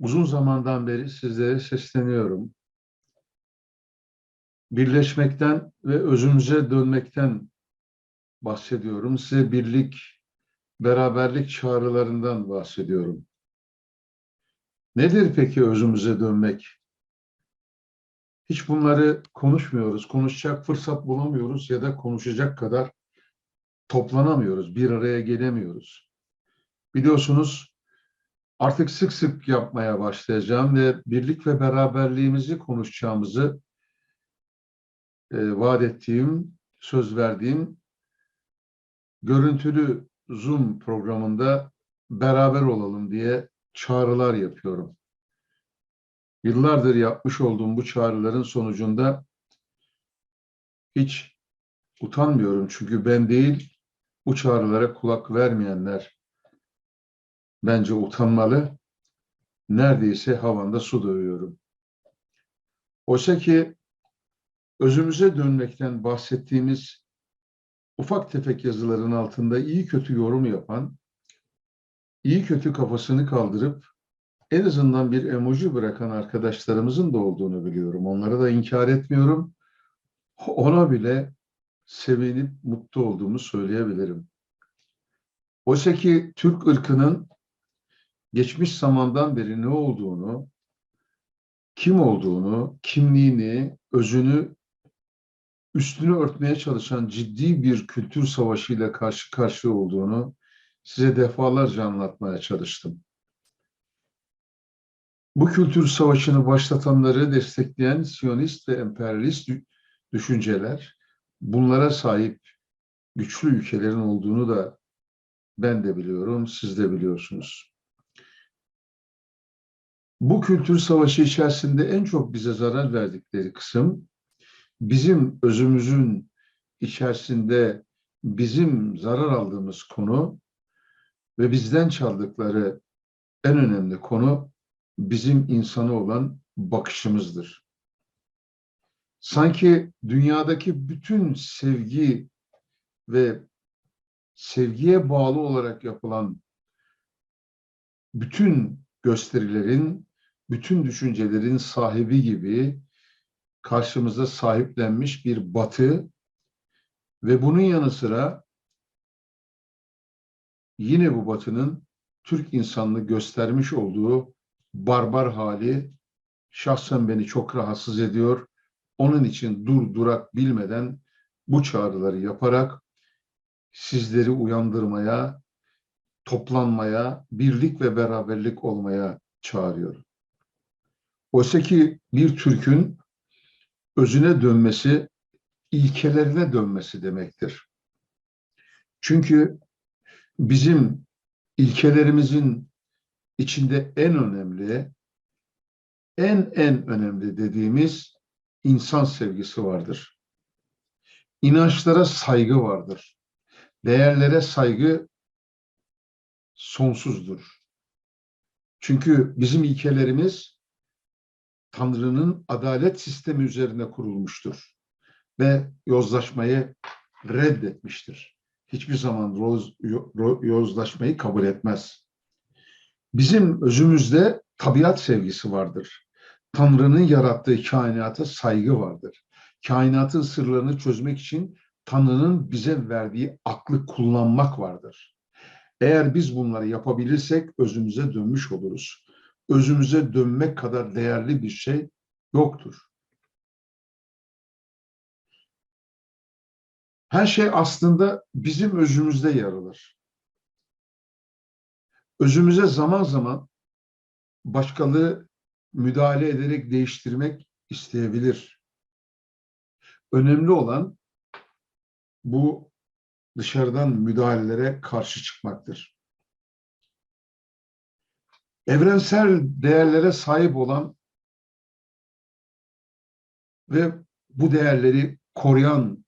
Uzun zamandan beri sizlere sesleniyorum. Birleşmekten ve özümüze dönmekten bahsediyorum. Size birlik, beraberlik çağrılarından bahsediyorum. Nedir peki özümüze dönmek? Hiç bunları konuşmuyoruz. Konuşacak fırsat bulamıyoruz ya da konuşacak kadar toplanamıyoruz. Bir araya gelemiyoruz. Biliyorsunuz artık sık sık yapmaya başlayacağım ve birlik ve beraberliğimizi konuşacağımızı e, vaat ettiğim, söz verdiğim görüntülü Zoom programında beraber olalım diye çağrılar yapıyorum. Yıllardır yapmış olduğum bu çağrıların sonucunda hiç utanmıyorum çünkü ben değil bu çağrılara kulak vermeyenler bence utanmalı. Neredeyse havanda su dövüyorum. Oysa ki özümüze dönmekten bahsettiğimiz ufak tefek yazıların altında iyi kötü yorum yapan, iyi kötü kafasını kaldırıp en azından bir emoji bırakan arkadaşlarımızın da olduğunu biliyorum. Onları da inkar etmiyorum. Ona bile sevinip mutlu olduğumu söyleyebilirim. Oysa ki Türk ırkının geçmiş zamandan beri ne olduğunu, kim olduğunu, kimliğini, özünü, üstünü örtmeye çalışan ciddi bir kültür savaşıyla karşı karşıya olduğunu size defalarca anlatmaya çalıştım. Bu kültür savaşını başlatanları destekleyen Siyonist ve emperyalist düşünceler, bunlara sahip güçlü ülkelerin olduğunu da ben de biliyorum, siz de biliyorsunuz. Bu kültür savaşı içerisinde en çok bize zarar verdikleri kısım, bizim özümüzün içerisinde bizim zarar aldığımız konu ve bizden çaldıkları en önemli konu bizim insana olan bakışımızdır. Sanki dünyadaki bütün sevgi ve sevgiye bağlı olarak yapılan bütün gösterilerin, bütün düşüncelerin sahibi gibi karşımıza sahiplenmiş bir batı ve bunun yanı sıra yine bu batının Türk insanlığı göstermiş olduğu barbar hali şahsen beni çok rahatsız ediyor. Onun için dur durak bilmeden bu çağrıları yaparak sizleri uyandırmaya, toplanmaya, birlik ve beraberlik olmaya çağırıyorum. Oysa ki bir Türk'ün özüne dönmesi, ilkelerine dönmesi demektir. Çünkü bizim ilkelerimizin içinde en önemli, en en önemli dediğimiz insan sevgisi vardır. İnançlara saygı vardır. Değerlere saygı sonsuzdur. Çünkü bizim ilkelerimiz Tanrı'nın adalet sistemi üzerine kurulmuştur ve yozlaşmayı reddetmiştir. Hiçbir zaman yozlaşmayı kabul etmez. Bizim özümüzde tabiat sevgisi vardır. Tanrı'nın yarattığı kainata saygı vardır. Kainatın sırlarını çözmek için Tanrı'nın bize verdiği aklı kullanmak vardır. Eğer biz bunları yapabilirsek özümüze dönmüş oluruz. Özümüze dönmek kadar değerli bir şey yoktur. Her şey aslında bizim özümüzde yer alır. Özümüze zaman zaman başkalığı müdahale ederek değiştirmek isteyebilir. Önemli olan bu dışarıdan müdahalelere karşı çıkmaktır. Evrensel değerlere sahip olan ve bu değerleri koruyan,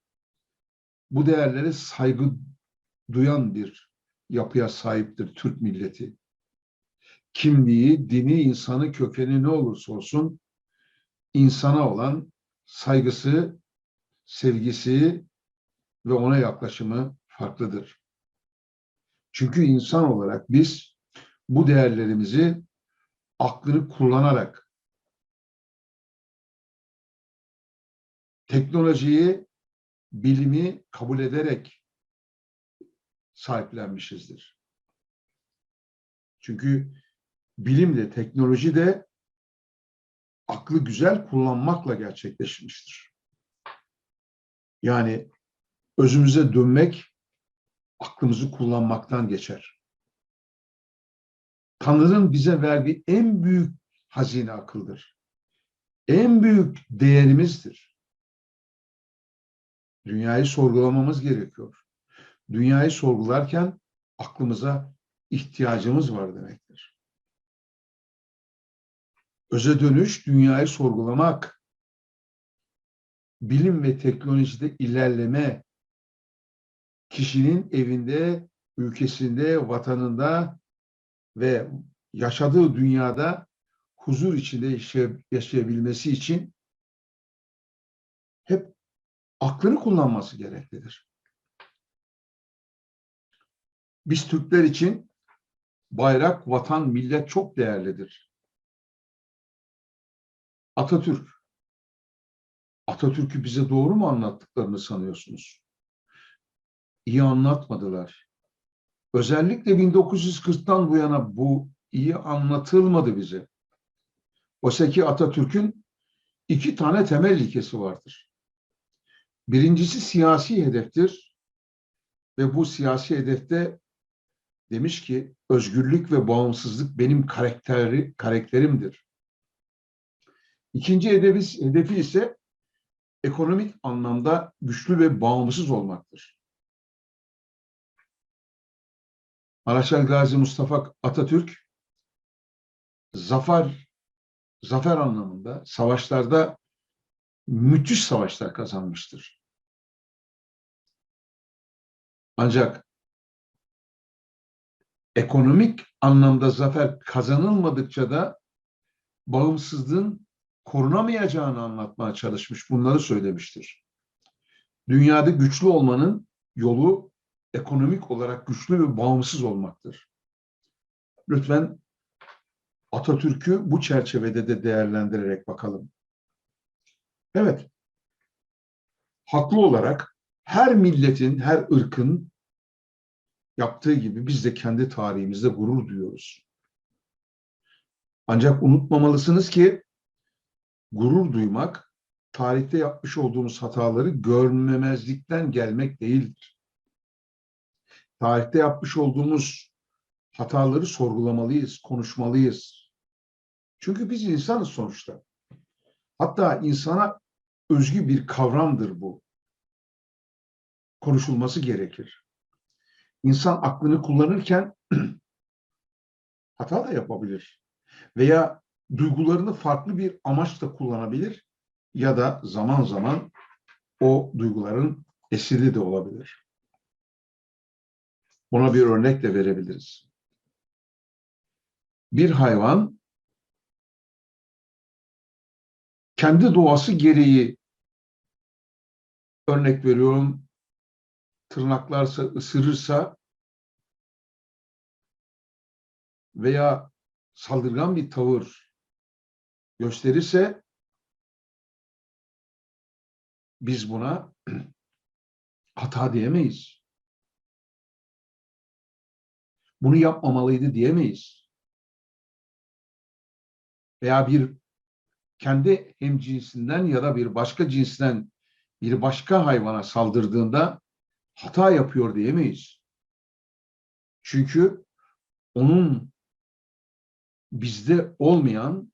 bu değerlere saygı duyan bir yapıya sahiptir Türk milleti. Kimliği, dini, insanı, kökeni ne olursa olsun insana olan saygısı, sevgisi ve ona yaklaşımı farklıdır. Çünkü insan olarak biz bu değerlerimizi aklını kullanarak teknolojiyi, bilimi kabul ederek sahiplenmişizdir. Çünkü bilim de teknoloji de aklı güzel kullanmakla gerçekleşmiştir. Yani özümüze dönmek aklımızı kullanmaktan geçer. Tanrı'nın bize verdiği en büyük hazine akıldır. En büyük değerimizdir. Dünyayı sorgulamamız gerekiyor. Dünyayı sorgularken aklımıza ihtiyacımız var demektir. Öze dönüş dünyayı sorgulamak, bilim ve teknolojide ilerleme, kişinin evinde, ülkesinde, vatanında ve yaşadığı dünyada huzur içinde yaşay- yaşayabilmesi için hep aklını kullanması gereklidir. Biz Türkler için bayrak, vatan, millet çok değerlidir. Atatürk. Atatürk'ü bize doğru mu anlattıklarını sanıyorsunuz? İyi anlatmadılar. Özellikle 1940'tan bu yana bu iyi anlatılmadı bize. Oysa ki Atatürk'ün iki tane temel ilkesi vardır. Birincisi siyasi hedeftir ve bu siyasi hedefte demiş ki özgürlük ve bağımsızlık benim karakteri, karakterimdir. İkinci hedefi, hedefi ise ekonomik anlamda güçlü ve bağımsız olmaktır. Maraşal Gazi Mustafa Atatürk zafer zafer anlamında savaşlarda müthiş savaşlar kazanmıştır. Ancak ekonomik anlamda zafer kazanılmadıkça da bağımsızlığın korunamayacağını anlatmaya çalışmış. Bunları söylemiştir. Dünyada güçlü olmanın yolu ekonomik olarak güçlü ve bağımsız olmaktır. Lütfen Atatürk'ü bu çerçevede de değerlendirerek bakalım. Evet, haklı olarak her milletin, her ırkın yaptığı gibi biz de kendi tarihimizde gurur duyuyoruz. Ancak unutmamalısınız ki gurur duymak tarihte yapmış olduğumuz hataları görmemezlikten gelmek değildir. Tarihte yapmış olduğumuz hataları sorgulamalıyız, konuşmalıyız. Çünkü biz insanız sonuçta. Hatta insana özgü bir kavramdır bu. Konuşulması gerekir. İnsan aklını kullanırken hata da yapabilir. Veya duygularını farklı bir amaçla kullanabilir ya da zaman zaman o duyguların esiri de olabilir. Buna bir örnek de verebiliriz. Bir hayvan kendi doğası gereği örnek veriyorum tırnaklarsa, ısırırsa veya saldırgan bir tavır gösterirse biz buna hata diyemeyiz. Bunu yapmamalıydı diyemeyiz. Veya bir kendi hemcinsinden ya da bir başka cinsten bir başka hayvana saldırdığında hata yapıyor diyemeyiz. Çünkü onun bizde olmayan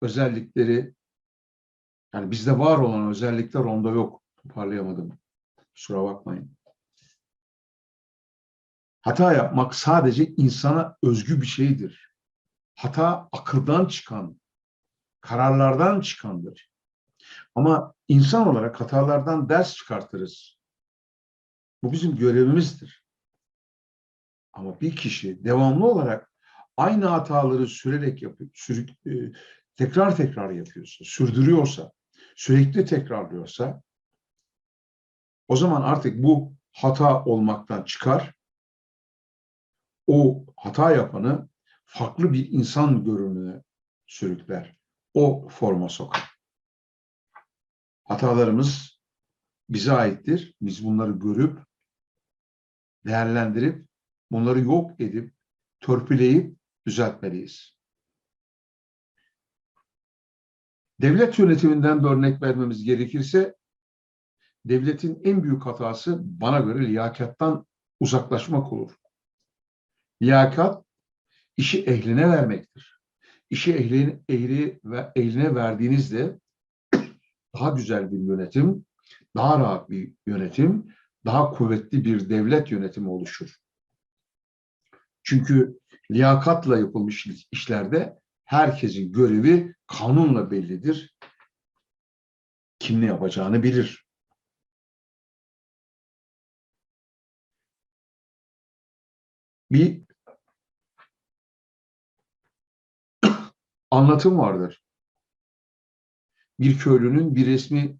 özellikleri yani bizde var olan özellikler onda yok. Toparlayamadım. Kusura bakmayın. Hata yapmak sadece insana özgü bir şeydir. Hata akıldan çıkan, kararlardan çıkandır. Ama insan olarak hatalardan ders çıkartırız. Bu bizim görevimizdir. Ama bir kişi devamlı olarak aynı hataları sürerek yapıyor, e, tekrar tekrar yapıyorsa, sürdürüyorsa, sürekli tekrarlıyorsa o zaman artık bu hata olmaktan çıkar. O hata yapanı farklı bir insan görünümüne sürükler. O forma sokar. Hatalarımız bize aittir. Biz bunları görüp, değerlendirip, bunları yok edip, törpüleyip düzeltmeliyiz. Devlet yönetiminden bir örnek vermemiz gerekirse, devletin en büyük hatası bana göre liyakattan uzaklaşmak olur. Liyakat, işi ehline vermektir. İşi ehline, ehli ve ehline verdiğinizde daha güzel bir yönetim, daha rahat bir yönetim, daha kuvvetli bir devlet yönetimi oluşur. Çünkü liyakatla yapılmış işlerde herkesin görevi kanunla bellidir. Kim ne yapacağını bilir. Bir anlatım vardır. Bir köylünün bir resmi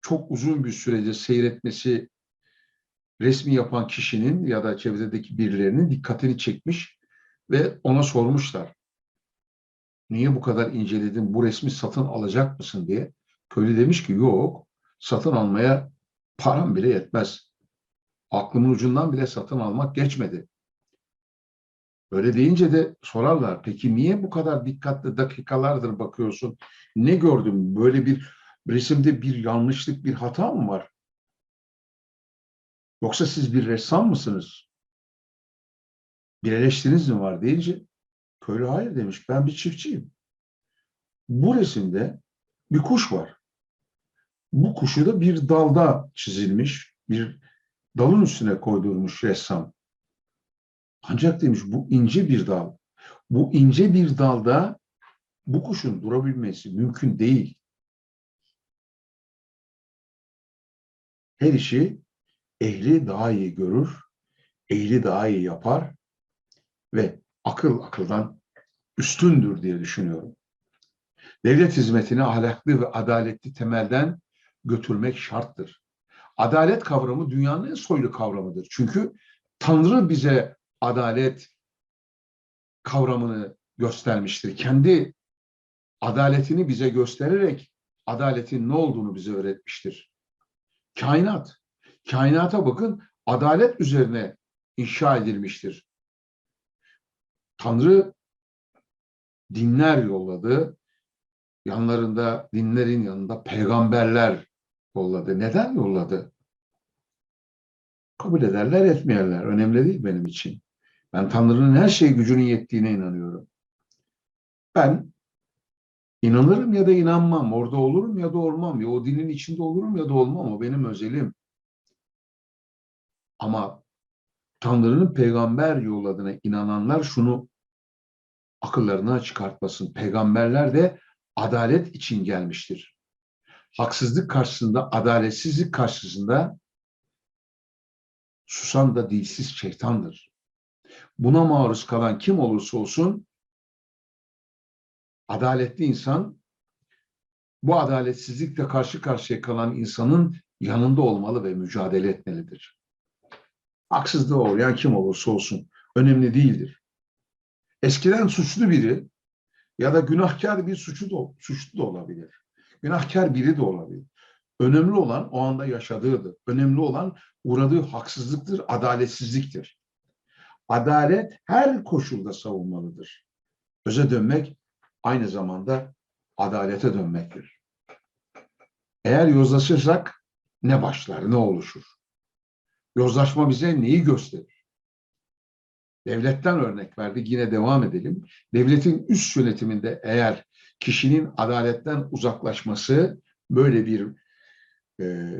çok uzun bir sürede seyretmesi resmi yapan kişinin ya da çevredeki birilerinin dikkatini çekmiş ve ona sormuşlar. Niye bu kadar inceledin? Bu resmi satın alacak mısın diye. Köylü demiş ki yok. Satın almaya param bile yetmez. Aklımın ucundan bile satın almak geçmedi. Öyle deyince de sorarlar. Peki niye bu kadar dikkatli dakikalardır bakıyorsun? Ne gördün? Böyle bir resimde bir yanlışlık, bir hata mı var? Yoksa siz bir ressam mısınız? Bir eleştiriniz mi var deyince köylü hayır demiş. Ben bir çiftçiyim. Bu resimde bir kuş var. Bu kuşu da bir dalda çizilmiş, bir dalın üstüne koydurmuş ressam. Ancak demiş bu ince bir dal. Bu ince bir dalda bu kuşun durabilmesi mümkün değil. Her işi ehli daha iyi görür, ehli daha iyi yapar ve akıl akıldan üstündür diye düşünüyorum. Devlet hizmetini ahlaklı ve adaletli temelden götürmek şarttır. Adalet kavramı dünyanın en soylu kavramıdır. Çünkü Tanrı bize adalet kavramını göstermiştir. Kendi adaletini bize göstererek adaletin ne olduğunu bize öğretmiştir. Kainat, kainata bakın adalet üzerine inşa edilmiştir. Tanrı dinler yolladı. Yanlarında, dinlerin yanında peygamberler yolladı. Neden yolladı? Kabul ederler, etmeyenler. Önemli değil benim için. Ben Tanrı'nın her şey gücünün yettiğine inanıyorum. Ben inanırım ya da inanmam. Orada olurum ya da olmam. Ya o dinin içinde olurum ya da olmam. O benim özelim. Ama Tanrı'nın peygamber yolladığına inananlar şunu akıllarına çıkartmasın. Peygamberler de adalet için gelmiştir. Haksızlık karşısında, adaletsizlik karşısında susan da dilsiz şeytandır. Buna maruz kalan kim olursa olsun adaletli insan bu adaletsizlikle karşı karşıya kalan insanın yanında olmalı ve mücadele etmelidir. Haksızlığa uğrayan kim olursa olsun önemli değildir. Eskiden suçlu biri ya da günahkar bir suçlu da, suçlu da olabilir. Günahkar biri de olabilir. Önemli olan o anda yaşadığıdır. Önemli olan uğradığı haksızlıktır, adaletsizliktir. Adalet her koşulda savunmalıdır. Öze dönmek aynı zamanda adalete dönmektir. Eğer yozlaşırsak ne başlar, ne oluşur? Yozlaşma bize neyi gösterir? Devletten örnek verdik, yine devam edelim. Devletin üst yönetiminde eğer kişinin adaletten uzaklaşması böyle bir e,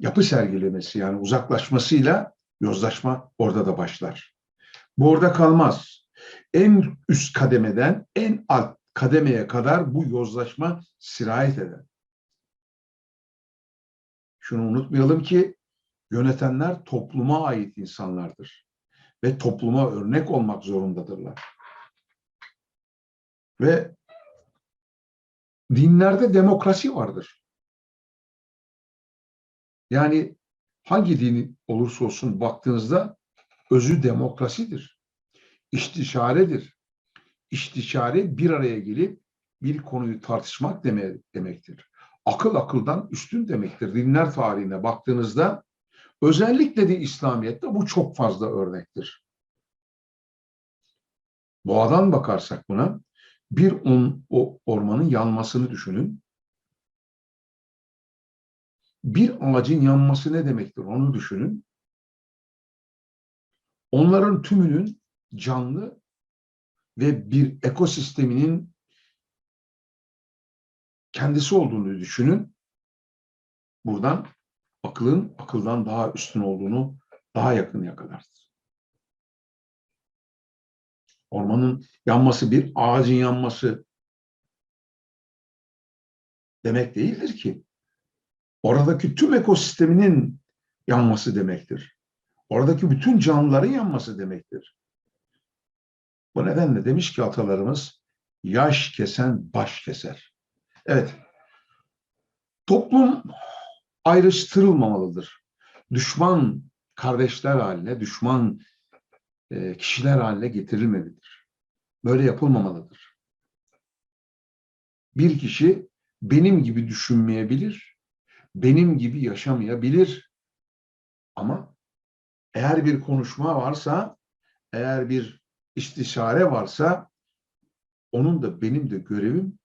yapı sergilemesi yani uzaklaşmasıyla yozlaşma orada da başlar. Bu orada kalmaz. En üst kademeden en alt kademeye kadar bu yozlaşma sirayet eder. Şunu unutmayalım ki yönetenler topluma ait insanlardır ve topluma örnek olmak zorundadırlar. Ve dinlerde demokrasi vardır. Yani hangi din olursa olsun baktığınızda özü demokrasidir. İstişaredir. İstişare bir araya gelip bir konuyu tartışmak deme, demektir. Akıl akıldan üstün demektir. Dinler tarihine baktığınızda özellikle de İslamiyet'te bu çok fazla örnektir. Doğadan bakarsak buna bir on, o ormanın yanmasını düşünün. Bir ağacın yanması ne demektir onu düşünün. Onların tümünün canlı ve bir ekosisteminin kendisi olduğunu düşünün. Buradan akılın akıldan daha üstün olduğunu daha yakın yakalarsınız. Ormanın yanması bir ağacın yanması demek değildir ki. Oradaki tüm ekosisteminin yanması demektir. Oradaki bütün canlıların yanması demektir. Bu nedenle demiş ki atalarımız yaş kesen baş keser. Evet. Toplum ayrıştırılmamalıdır. Düşman kardeşler haline, düşman e, kişiler haline getirilmelidir. Böyle yapılmamalıdır. Bir kişi benim gibi düşünmeyebilir, benim gibi yaşamayabilir. Ama eğer bir konuşma varsa, eğer bir istişare varsa, onun da benim de görevim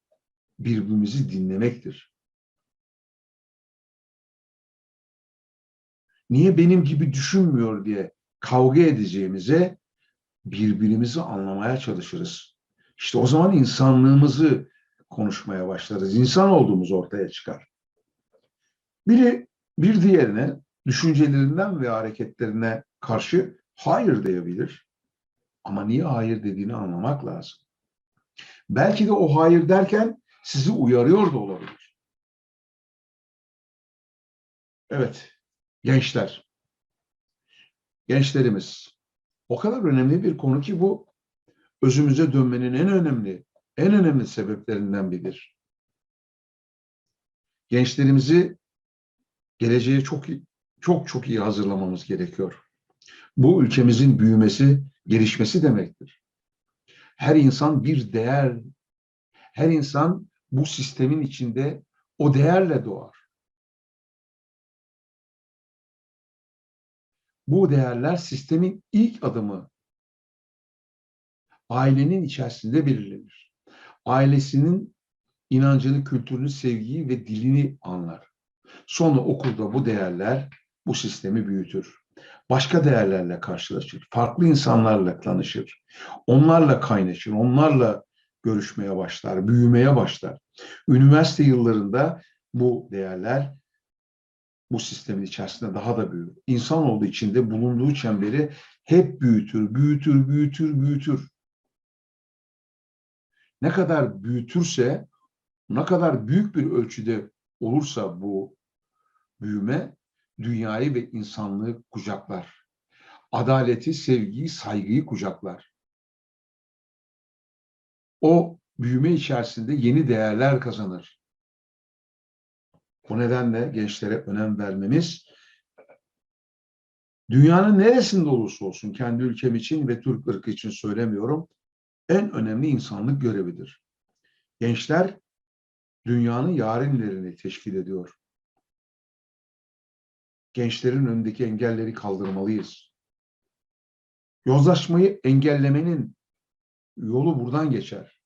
birbirimizi dinlemektir. Niye benim gibi düşünmüyor diye kavga edeceğimize birbirimizi anlamaya çalışırız. İşte o zaman insanlığımızı konuşmaya başlarız. İnsan olduğumuz ortaya çıkar. Biri bir diğerine düşüncelerinden ve hareketlerine karşı hayır diyebilir. Ama niye hayır dediğini anlamak lazım. Belki de o hayır derken sizi uyarıyor da olabilir. Evet, gençler. Gençlerimiz. O kadar önemli bir konu ki bu özümüze dönmenin en önemli, en önemli sebeplerinden biridir. Gençlerimizi geleceğe çok çok çok iyi hazırlamamız gerekiyor. Bu ülkemizin büyümesi, gelişmesi demektir. Her insan bir değer, her insan bu sistemin içinde o değerle doğar. Bu değerler sistemin ilk adımı ailenin içerisinde belirlenir. Ailesinin inancını, kültürünü, sevgiyi ve dilini anlar. Sonra okulda bu değerler bu sistemi büyütür. Başka değerlerle karşılaşır. Farklı insanlarla tanışır. Onlarla kaynaşır. Onlarla görüşmeye başlar, büyümeye başlar. Üniversite yıllarında bu değerler bu sistemin içerisinde daha da büyür. İnsan olduğu içinde bulunduğu çemberi hep büyütür, büyütür, büyütür, büyütür. Ne kadar büyütürse, ne kadar büyük bir ölçüde olursa bu büyüme dünyayı ve insanlığı kucaklar. Adaleti, sevgiyi, saygıyı kucaklar. O büyüme içerisinde yeni değerler kazanır. Bu nedenle gençlere önem vermemiz dünyanın neresinde olursa olsun kendi ülkem için ve Türk ırkı için söylemiyorum en önemli insanlık görevidir. Gençler dünyanın yarinlerini teşkil ediyor. Gençlerin önündeki engelleri kaldırmalıyız. Yozlaşmayı engellemenin yolu buradan geçer.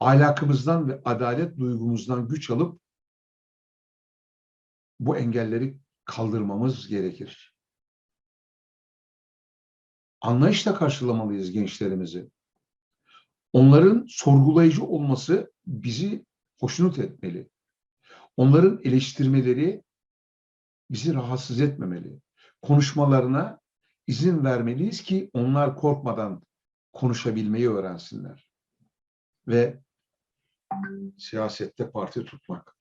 Ahlakımızdan ve adalet duygumuzdan güç alıp bu engelleri kaldırmamız gerekir. Anlayışla karşılamalıyız gençlerimizi. Onların sorgulayıcı olması bizi hoşnut etmeli. Onların eleştirmeleri bizi rahatsız etmemeli. Konuşmalarına izin vermeliyiz ki onlar korkmadan konuşabilmeyi öğrensinler. Ve siyasette parti tutmak.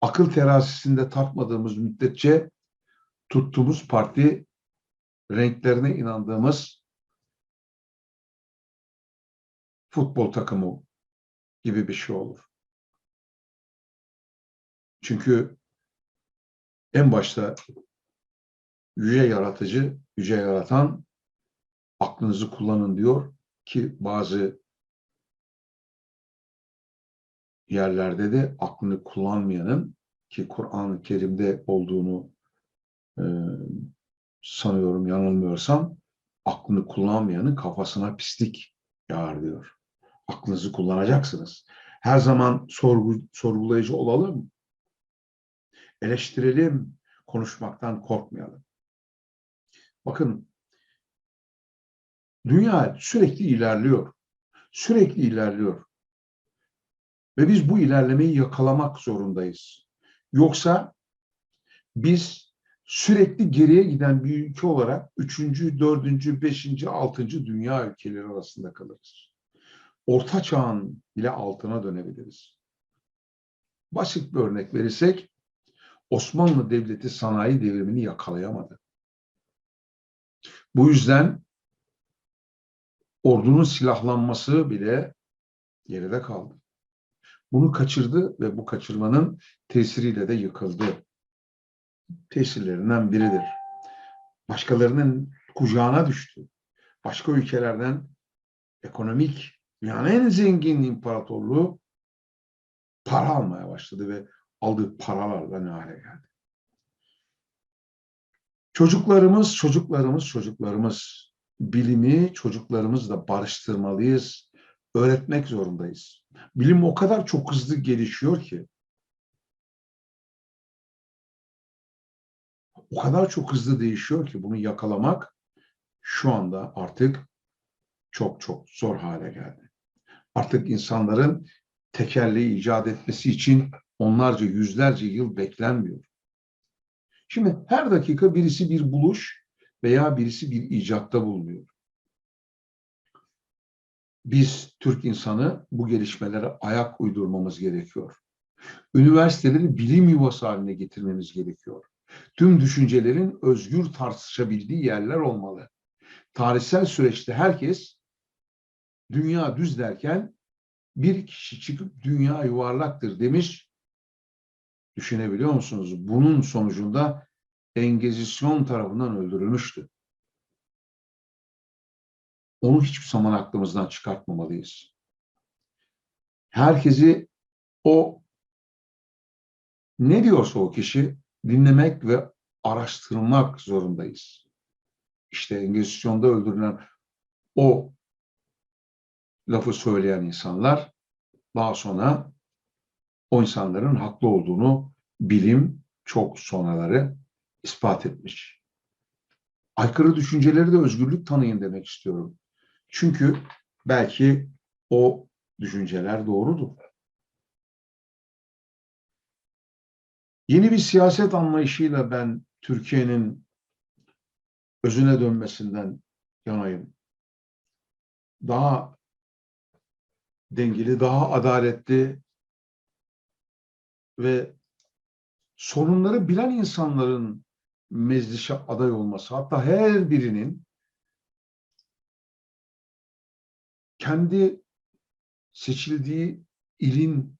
Akıl terazisinde tartmadığımız müddetçe tuttuğumuz parti renklerine inandığımız futbol takımı gibi bir şey olur. Çünkü en başta yüce yaratıcı, yüce yaratan aklınızı kullanın diyor ki bazı yerlerde de aklını kullanmayanın ki Kur'an-ı Kerim'de olduğunu e, sanıyorum yanılmıyorsam aklını kullanmayanın kafasına pislik yağar diyor. Aklınızı kullanacaksınız. Her zaman sorgu, sorgulayıcı olalım. Eleştirelim, konuşmaktan korkmayalım. Bakın dünya sürekli ilerliyor. Sürekli ilerliyor. Ve biz bu ilerlemeyi yakalamak zorundayız. Yoksa biz sürekli geriye giden bir ülke olarak üçüncü, dördüncü, beşinci, altıncı dünya ülkeleri arasında kalırız. Orta çağın bile altına dönebiliriz. Basit bir örnek verirsek, Osmanlı Devleti sanayi devrimini yakalayamadı. Bu yüzden ordunun silahlanması bile geride kaldı. Bunu kaçırdı ve bu kaçırmanın tesiriyle de yıkıldı. Tesirlerinden biridir. Başkalarının kucağına düştü. Başka ülkelerden ekonomik, dünyanın en zengin imparatorluğu para almaya başladı ve aldığı paralarla ne hale geldi. Çocuklarımız, çocuklarımız, çocuklarımız bilimi çocuklarımızla barıştırmalıyız, öğretmek zorundayız. Bilim o kadar çok hızlı gelişiyor ki, o kadar çok hızlı değişiyor ki bunu yakalamak şu anda artık çok çok zor hale geldi. Artık insanların tekerleği icat etmesi için onlarca, yüzlerce yıl beklenmiyor. Şimdi her dakika birisi bir buluş veya birisi bir icatta bulunuyor. Biz Türk insanı bu gelişmelere ayak uydurmamız gerekiyor. Üniversiteleri bilim yuvası haline getirmemiz gerekiyor. Tüm düşüncelerin özgür tartışabildiği yerler olmalı. Tarihsel süreçte herkes dünya düz derken bir kişi çıkıp dünya yuvarlaktır demiş. Düşünebiliyor musunuz? Bunun sonucunda Engizisyon tarafından öldürülmüştü. Onu hiçbir zaman aklımızdan çıkartmamalıyız. Herkesi o ne diyorsa o kişi dinlemek ve araştırmak zorundayız. İşte Engizisyon'da öldürülen o lafı söyleyen insanlar daha sonra o insanların haklı olduğunu bilim çok sonraları ispat etmiş. Aykırı düşünceleri de özgürlük tanıyın demek istiyorum. Çünkü belki o düşünceler doğrudur. Yeni bir siyaset anlayışıyla ben Türkiye'nin özüne dönmesinden yanayım. Daha dengeli, daha adaletli ve sorunları bilen insanların meclise aday olması, hatta her birinin kendi seçildiği ilin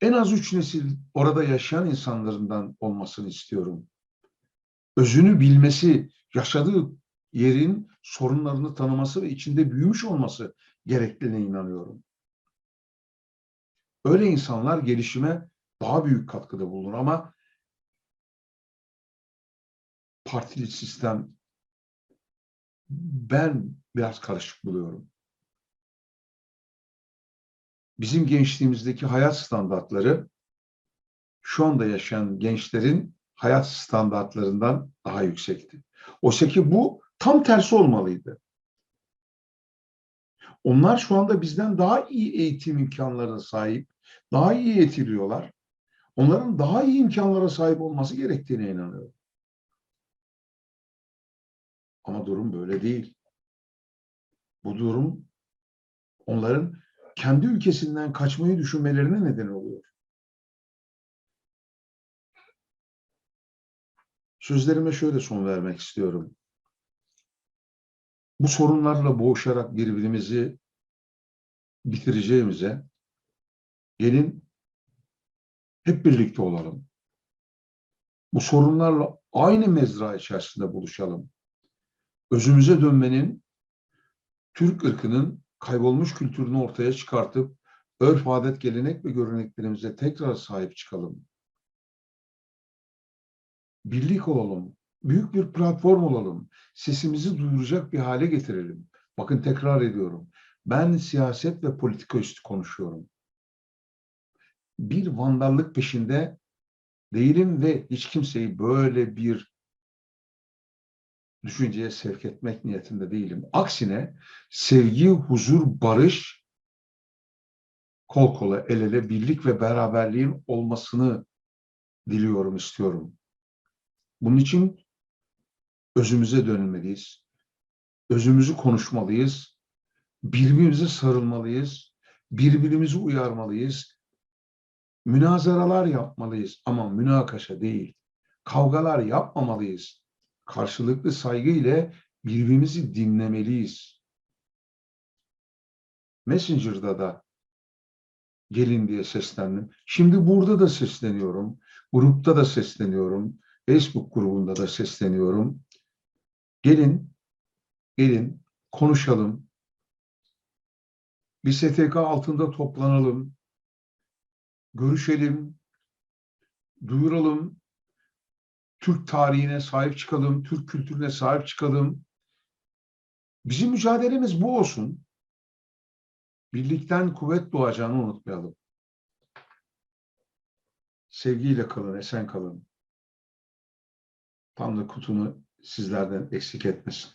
en az üç nesil orada yaşayan insanlarından olmasını istiyorum. Özünü bilmesi, yaşadığı yerin sorunlarını tanıması ve içinde büyümüş olması gerektiğine inanıyorum. Öyle insanlar gelişime daha büyük katkıda bulunur ama partili sistem ben biraz karışık buluyorum. Bizim gençliğimizdeki hayat standartları şu anda yaşayan gençlerin hayat standartlarından daha yüksekti. Oysa ki bu tam tersi olmalıydı. Onlar şu anda bizden daha iyi eğitim imkanlarına sahip, daha iyi eğitiliyorlar. Onların daha iyi imkanlara sahip olması gerektiğine inanıyorum. Ama durum böyle değil. Bu durum onların kendi ülkesinden kaçmayı düşünmelerine neden oluyor. Sözlerime şöyle son vermek istiyorum. Bu sorunlarla boğuşarak birbirimizi bitireceğimize gelin hep birlikte olalım. Bu sorunlarla aynı mezra içerisinde buluşalım. Özümüze dönmenin, Türk ırkının kaybolmuş kültürünü ortaya çıkartıp örf, adet, gelenek ve göreneklerimize tekrar sahip çıkalım. Birlik olalım, büyük bir platform olalım, sesimizi duyuracak bir hale getirelim. Bakın tekrar ediyorum. Ben siyaset ve politika üstü konuşuyorum. Bir vandallık peşinde değilim ve hiç kimseyi böyle bir düşünceye sevk etmek niyetinde değilim. Aksine sevgi, huzur, barış, kol kola, el ele, birlik ve beraberliğin olmasını diliyorum, istiyorum. Bunun için özümüze dönmeliyiz. Özümüzü konuşmalıyız. Birbirimize sarılmalıyız. Birbirimizi uyarmalıyız. Münazaralar yapmalıyız ama münakaşa değil. Kavgalar yapmamalıyız. Karşılıklı saygı ile birbirimizi dinlemeliyiz. Messenger'da da gelin diye seslendim. Şimdi burada da sesleniyorum. Grupta da sesleniyorum. Facebook grubunda da sesleniyorum. Gelin, gelin konuşalım. Bir STK altında toplanalım. Görüşelim. Duyuralım. Türk tarihine sahip çıkalım. Türk kültürüne sahip çıkalım. Bizim mücadelemiz bu olsun. Birlikten kuvvet doğacağını unutmayalım. Sevgiyle kalın, esen kalın. Tanrı kutunu sizlerden eksik etmesin.